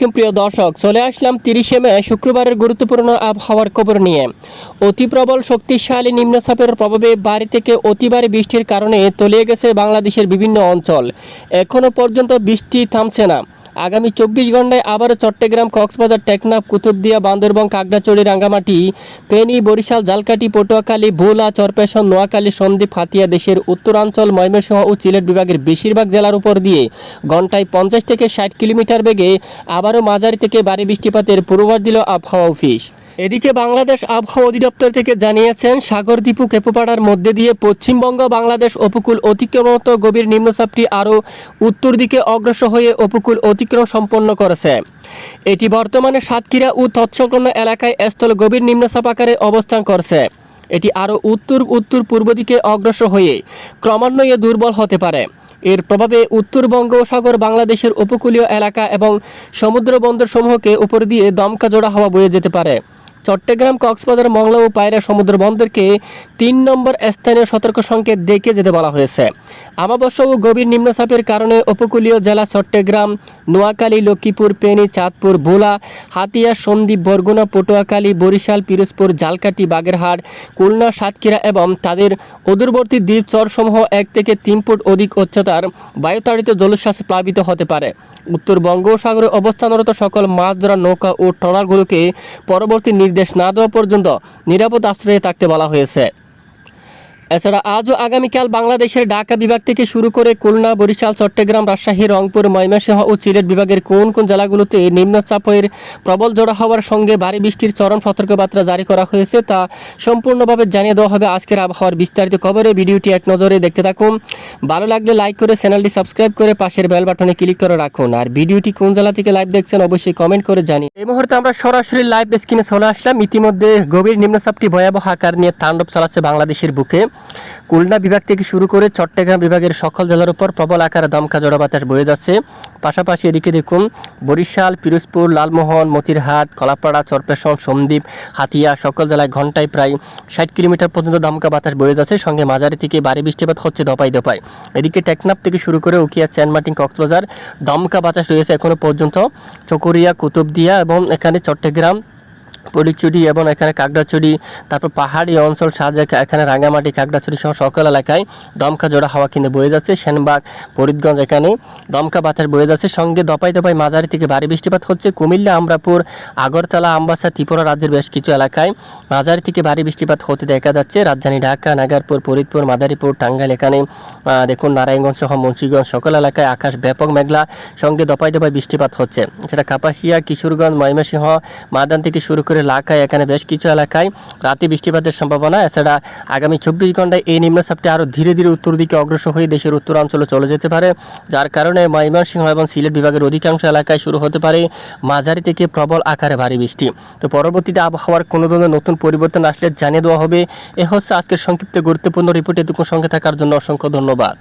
আলাইকুম প্রিয় দর্শক, চলে আসলাম তিরিশে মে, শুক্রবারের গুরুত্বপূর্ণ আবহাওয়ার খবর নিয়ে। অতি প্রবল শক্তিশালী নিম্নচাপের প্রভাবে বাড়ি থেকে অতিবারে বৃষ্টির কারণে তলিয়ে গেছে বাংলাদেশের বিভিন্ন অঞ্চল। এখনও পর্যন্ত বৃষ্টি থামছে না। আগামী চব্বিশ ঘন্টায় আবারও চট্টগ্রাম, কক্সবাজার, টেকনাফ, কুতুবদিয়া, বান্দরবন কাকড়াচড়ি রাঙ্গামাটি, ফেনী, বরিশাল জালকাটি পটুয়াখালী, ভোলা, চরপেশন, নোয়াখালী, সন্দ্বীপ, হাতিয়া দেশের উত্তরাঞ্চল, ময়মনসিংহ ও সিলেট বিভাগের বেশিরভাগ জেলার উপর দিয়ে ঘন্টায় পঞ্চাশ থেকে ষাট কিলোমিটার বেগে আবারও মাঝারি থেকে ভারী বৃষ্টিপাতের পূর্বাভাস দিল আবহাওয়া অফিস। এদিকে বাংলাদেশ আবহাওয়া অধিদপ্তর থেকে জানিয়েছেন, সাগরদ্বীপ কেপুপাড়ার মধ্যে দিয়ে পশ্চিমবঙ্গ, বাংলাদেশ উপকূল অতিক্রমত গভীর নিম্নচাপটি আরও উত্তর দিকে অগ্রসর হয়ে উপকূল অতিক্রম সম্পন্ন করেছে। এটি বর্তমানে সাতক্ষীরা ও তৎসংলগ্ন এলাকায় স্থল গভীর নিম্নচাপ আকারে অবস্থান করছে। এটি আরও উত্তর উত্তর পূর্ব দিকে অগ্রসর হয়ে ক্রমান্বয়ে দুর্বল হতে পারে। এর প্রভাবে উত্তর বঙ্গোপসাগর বাংলাদেশের উপকূলীয় এলাকা এবং সমুদ্র বন্দরসমূহকে উপর দিয়ে দমকা জোড়া হওয়া বয়ে যেতে পারে। চট্টগ্রাম কক্সবাজার মংলা ও পায়রা সমুদ্র বন্দরকে তিন নম্বর স্থানীয় সতর্ক সংকেত দেখে যেতে বলা হয়েছে। আমাবস্যা ও গভীর নিম্নচাপের কারণে উপকূলীয় জেলা চট্টগ্রাম, নোয়াখালী, লক্ষ্মীপুর, পেনি, চাঁদপুর, ভোলা, হাতিয়া, সন্দ্বীপ, বরগুনা, পটুয়াখালী, বরিশাল, পিরোজপুর জালকাটি বাগেরহাট, খুলনা, সাতক্ষীরা এবং তাদের অদূরবর্তী দ্বীপ চরসমূহ এক থেকে তিন ফুট অধিক উচ্চতার বায়ুতাড়িত জলোচ্ছ্বাসে প্লাবিত হতে পারে। উত্তর বঙ্গোপসাগরে অবস্থানরত সকল মাছ ধরা নৌকা ও ট্রলারগুলোকে পরবর্তী নির্দেশ না দেওয়া পর্যন্ত নিরাপদ আশ্রয়ে থাকতে বলা হয়েছে। এছাড়া আজ ও আগামীকাল বাংলাদেশের ঢাকা বিভাগ থেকে শুরু করে খুলনা, বরিশাল, চট্টগ্রাম, রাজশাহী, রংপুর, ময়মনসিংহ ও সিলেট বিভাগের কোন কোন জেলাগুলোতে নিম্নচাপের প্রবল জোড়া হওয়ার সঙ্গে ভারী বৃষ্টির চরম সতর্কবার্তা জারি করা হয়েছে তা সম্পূর্ণভাবে জানিয়ে দেওয়া হবে আজকের আবহাওয়ার বিস্তারিত খবরে। ভিডিওটি এক নজরে দেখতে থাকুন। ভালো লাগলে লাইক করে চ্যানেলটি সাবস্ক্রাইব করে পাশের বেল বাটনে ক্লিক করে রাখুন। আর ভিডিওটি কোন জেলা থেকে লাইভ দেখছেন অবশ্যই কমেন্ট করে জানি এই মুহূর্তে আমরা সরাসরি লাইভ স্ক্রিনে চলে আসলাম। ইতিমধ্যে গভীর নিম্নচাপটি ভয়াবহ আকার নিয়ে তাণ্ডব চালাচ্ছে বাংলাদেশের বুকে। খুলনা বিভাগ থেকে শুরু করে চট্টগ্রাম বিভাগের সকল জেলার উপর প্রবল আকারে দমকা জোড়া বাতাস বয়ে যাচ্ছে। পাশাপাশি এদিকে দেখুন, বরিশাল, পিরোজপুর, লালমোহন, মতিরহাট, কলাপাড়া চরপেশন সন্দ্বীপ হাতিয়া সকল জেলায় ঘন্টায় প্রায় ষাট কিলোমিটার পর্যন্ত দমকা বাতাস বয়ে যাচ্ছে। সঙ্গে মাঝারি থেকে ভারী বৃষ্টিপাত হচ্ছে দপাই দপাই। এদিকে টেকনাফ থেকে শুরু করে উকিয়া চ্যানমার্টিন কক্সবাজার দমকা বাতাস রয়েছে এখনও পর্যন্ত। চকরিয়া, কুতুবদিয়া এবং এখানে চট্টগ্রাম পরিচুরি এবং এখানে কাকড়াচুরি তারপর পাহাড়ি অঞ্চল সাজেক এখানে রাঙ্গামাটি কাকড়াচুরি সহ সকল এলাকায় দমকা জোড়া হাওয়া কিন্তু বয়ে যাচ্ছে। সেনবাগ, ফরিদগঞ্জ এখানে দমকা বাতাস বয়ে যাচ্ছে। সঙ্গে দপাই দপাই মাঝারি থেকে ভারী বৃষ্টিপাত হচ্ছে। কুমিল্লা, আমরাপুর, আগরতলা, আমবাসা, ত্রিপুরা রাজ্যের বেশ কিছু এলাকায় মাঝারি থেকে ভারী বৃষ্টিপাত হতে দেখা যাচ্ছে। রাজধানী ঢাকা, নাগারপুর, ফরিদপুর, মাদারীপুর, টাঙ্গাইল এখানে দেখুন নারায়ণগঞ্জ সহ মুন্সিগঞ্জ সকল এলাকায় আকাশ ব্যাপক মেঘলা। সঙ্গে দপাই দপাই বৃষ্টিপাত হচ্ছে। সেটা কাপাসিয়া, কিশোরগঞ্জ, ময়মনসিংহ, মাদান থেকে শুরু করে লাখায়, এখানে বেশ কিছু এলাকায় রাতে বৃষ্টিপাতের সম্ভাবনা। এছাড়া আগামী চব্বিশ ঘন্টায় এই নিম্নচাপটি আরও ধীরে ধীরে উত্তর দিকে অগ্রসর হয়ে দেশের উত্তরাঞ্চলে চলে যেতে পারে, যার কারণে ময়মনসিংহ এবং সিলেট বিভাগের অধিকাংশ এলাকায় শুরু হতে পারে মাঝারি থেকে প্রবল আকারে ভারী বৃষ্টি। তো পরবর্তীতে আবহাওয়ার কোনো ধরনের নতুন পরিবর্তন আসলে জানিয়ে দেওয়া হবে। এ হচ্ছে আজকের সংক্ষিপ্ত গুরুত্বপূর্ণ রিপোর্ট। এটুকু সঙ্গে থাকার জন্য অসংখ্য ধন্যবাদ।